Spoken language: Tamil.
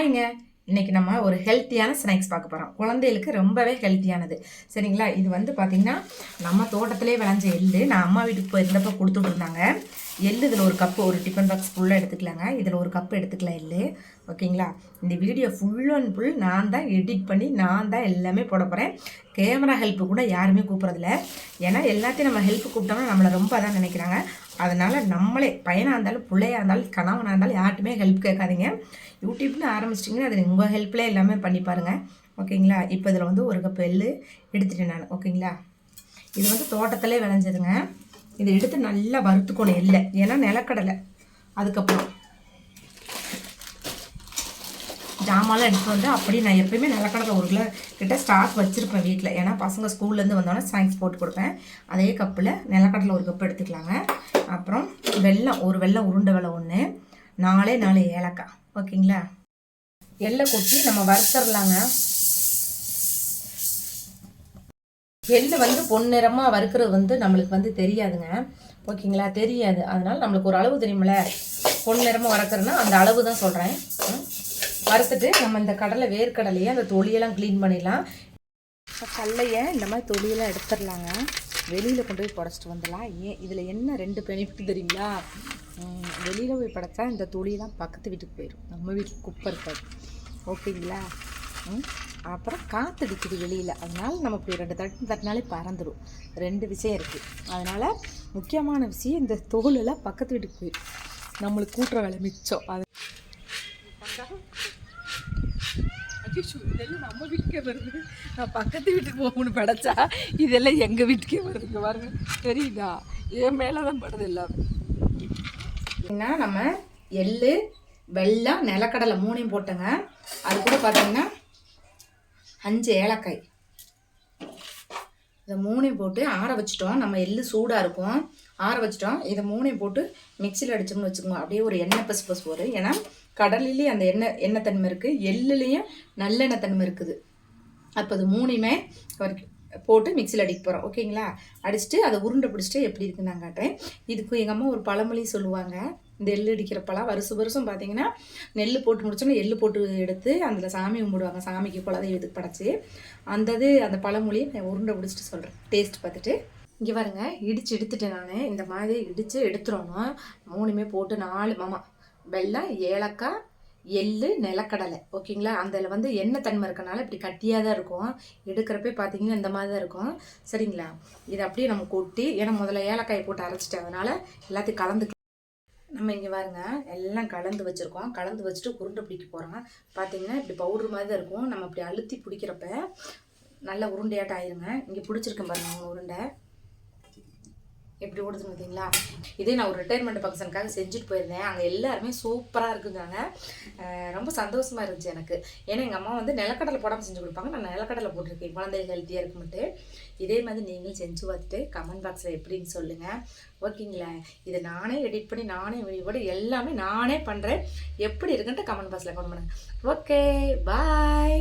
ஹாய்ங்க இன்னைக்கு நம்ம ஒரு ஹெல்த்தியான ஸ்நாக்ஸ் பார்க்க போகிறோம் குழந்தைகளுக்கு ரொம்பவே ஹெல்த்தியானது சரிங்களா? இது வந்து பார்த்திங்கன்னா நம்ம தோட்டத்திலே விளைஞ்ச எள்ளு நான் அம்மா வீட்டுக்கு போயிருந்தப்போ கொடுத்துட்டு இருந்தாங்க எள்ளு இதில் ஒரு கப்பு ஒரு டிஃபன் பாக்ஸ் ஃபுல்லாக எடுத்துக்கலாங்க. இதில் ஒரு கப்பு எடுத்துக்கலாம் எள்ளு. ஓகேங்களா? இந்த வீடியோ ஃபுல் அண்ட் ஃபுல் நான் தான் எடிட் பண்ணி நான் தான் எல்லாமே போட போகிறேன் கேமரா ஹெல்ப்பு கூட யாருமே கூப்பிட்றதில்ல. ஏன்னா எல்லாத்தையும் நம்ம ஹெல்ப் கூப்பிட்டோம்னா நம்மளை ரொம்ப அதான் நினைக்கிறாங்க. அதனால் நம்மளே பையனாக இருந்தாலும் பிள்ளையாக இருந்தாலும் கணவனாக இருந்தாலும் யார்ட்டுமே ஹெல்ப் கேட்காதீங்க. யூடியூப்னு ஆரம்பிச்சிட்டிங்கன்னா அது உங்கள் ஹெல்ப்லேயே எல்லாமே பண்ணி பாருங்கள் ஓகேங்களா? இப்போ இதில் வந்து ஒரு கப் எள்ளு எடுத்துட்டேன் நான். ஓகேங்களா? இது வந்து தோட்டத்திலே விளைஞ்சதுங்க. இதை எடுத்து நல்லா வறுத்துக்கணும் எள்ளை. ஏன்னா நிலக்கடலை. அதுக்கப்புறம் ஜாமான்லாம் எடுத்து வந்து அப்படியே நான் எப்பயுமே நிலக்கடலை ஒரு கிலோ கிட்ட ஸ்டாக் வச்சுருப்பேன் வீட்டில் ஏன்னா பசங்க ஸ்கூல்லேருந்து வந்தோடனே ஸ்நாக்ஸ் போட்டு கொடுப்பேன். அதே கப்பில் நிலக்கடலை ஒரு கப் எடுத்துக்கலாங்க. அப்புறம் வெள்ளம் ஒரு வெள்ளம் உருண்டை வெள்ளம் ஒன்று நாலே நாலு ஏலக்காய். ஓகேங்களா? எள்ளை கொட்டி நம்ம வறுத்தரலாங்க எள்ளு வந்து பொன்னிறமாக வறுக்கிறது வந்து நம்மளுக்கு வந்து தெரியாதுங்க. ஓகேங்களா? தெரியாது. அதனால் நம்மளுக்கு ஒரு அளவு தெரியுமில்ல பொன்னிறமாக வறுக்கிறதுனா அந்த அளவு தான் சொல்கிறேன் வறுத்துட்டு நம்ம இந்த கடலை வேர்க்கடலையை அந்த தொலியெல்லாம் க்ளீன் பண்ணிடலாம். இப்போ கடலையை இந்த மாதிரி தொலியெல்லாம் எடுத்துடலாங்க. வெளியில் கொண்டு போய் புடச்சிட்டு வந்துடலாம். ஏன் இதில் என்ன ரெண்டு பெனிஃபிட் தெரியுங்களா? வெளியில் போய் படைச்சா இந்த தொழிலாம் பக்கத்து வீட்டுக்கு போயிடும் நம்ம வீட்டுக்கு குப்பை இருக்காது. ஓகேங்களா? ம், அப்புறம் காற்றடிக்குது வெளியில். அதனால் நம்ம இப்படி ரெண்டு தட்டு தட்டினாலே பறந்துடும் ரெண்டு விஷயம் இருக்குது அதனால் முக்கியமான விஷயம் இந்த தோலெல்லாம் பக்கத்து வீட்டுக்கு போயிடும் நம்மளுக்கு கூட்டுற வேலை மிச்சம். அது அச்சோ இதெல்லாம் நம்ம வீட்டுக்கே வருது. நான் பக்கத்து வீட்டுக்கு போகணும்னு படைச்சா இதெல்லாம் எங்கள் வீட்டுக்கே வருதுங்க பாருங்க. தெரியுதா? என் மேலே தான் படுது எல்லாமே. என்ன நம்ம எள்ளு வெள்ளம் நிலக்கடலை மூணையும் போட்டோங்க. அது கூட பார்த்தீங்கன்னா அஞ்சு ஏலக்காய். இதை மூணையும் போட்டு ஆற வச்சிட்டோம். நம்ம எள்ளு சூடாக இருக்கும். ஆற வச்சிட்டோம். இதை மூணையும் போட்டு மிக்சியில் அடிச்சோம்னு வச்சுக்கோங்க. அப்படியே ஒரு எண்ணெய் பசு பசு வரும் ஏன்னா கடலிலேயும் அந்த எண்ணெய் எண்ணெய் தன்மை இருக்குது எள்ளுலேயும் நல்லெண்ணெய் தன்மை இருக்குது. அப்போ அது மூணையுமே போட்டு மிக்சியில் அடிக்க போகிறோம் ஓகேங்களா? அடிச்சுட்டு அதை உருண்டை பிடிச்சிட்டு எப்படி இருக்குன்னு நான் காட்டுறேன். இதுக்கு எங்கள் அம்மா ஒரு பழமொழி சொல்லுவாங்க. இந்த எள்ளு அடிக்கிற பழம் வருஷம் வருஷம் பார்த்தீங்கன்னா நெல் போட்டு முடிச்சோன்னா எள்ளு போட்டு எடுத்து அதில் சாமி கும்பிடுவாங்க. சாமிக்கு குலதெய்வத்துக்கு படைச்சி அந்த இது அந்த பழமொழியை நான் உருண்டை பிடிச்சிட்டு சொல்கிறேன் டேஸ்ட் பார்த்துட்டு. இங்கே பாருங்க இடித்து எடுத்துட்டேன் நான். இந்த மாதிரி இடித்து எடுத்துடணும் மூணுமே போட்டு நாலு மாமா வெள்ளம் ஏலக்காய் எள்ளு நிலக்கடலை. ஓகேங்களா? அதில் வந்து எண்ணெய் தன்மை இருக்கனால இப்படி கட்டியாக தான் இருக்கும். எடுக்கிறப்பே பார்த்தீங்கன்னா இந்த மாதிரி தான் இருக்கும். சரிங்களா? இதை அப்படியே நம்ம கொட்டி ஏன்னா முதல்ல ஏலக்காயை போட்டு அரைச்சிட்டேன் அதனால் எல்லாத்தையும் கலந்து நம்ம இங்கே பாருங்க எல்லாம் கலந்து வச்சுருக்கோம். கலந்து வச்சுட்டு உருண்டை பிடிக்க போகிறோம் பார்த்தீங்கன்னா இப்படி பவுடர் மாதிரி தான் இருக்கும். நம்ம இப்படி அழுத்தி பிடிக்கிறப்ப நல்ல உருண்டையாட்டம் ஆயிருங்க. இங்கே பிடிச்சிருக்கேன் பாருங்க மூணு உருண்டை. எப்படி ஓடுது பார்த்தீங்களா? இதே நான் ஒரு ரிட்டையர்மெண்ட் ஃபங்க்ஷனுக்காக செஞ்சுட்டு போயிருந்தேன். அங்கே எல்லாருமே சூப்பராக இருக்குங்காங்க ரொம்ப சந்தோஷமாக இருந்துச்சு எனக்கு. ஏன்னா எங்கள் அம்மா வந்து நிலக்கடலை போடாமல் செஞ்சு கொடுப்பாங்க. நான் நிலக்கடலை போட்டிருக்கேன். குழந்தைகள் ஹெல்த்தியாக இருக்கும்ட்டு இதே மாதிரி நீங்களும் செஞ்சு பார்த்துட்டு கமெண்ட் பாக்ஸில் எப்படின்னு சொல்லுங்கள் ஓகேங்களா? இதை நானே எடிட் பண்ணி நானே வீடியோ எல்லாமே நானே பண்ணுறேன் எப்படி இருக்குன்ட்டு கமெண்ட் பாக்ஸில் கமெண்ட் பண்ணுங்கள் ஓகே பாய்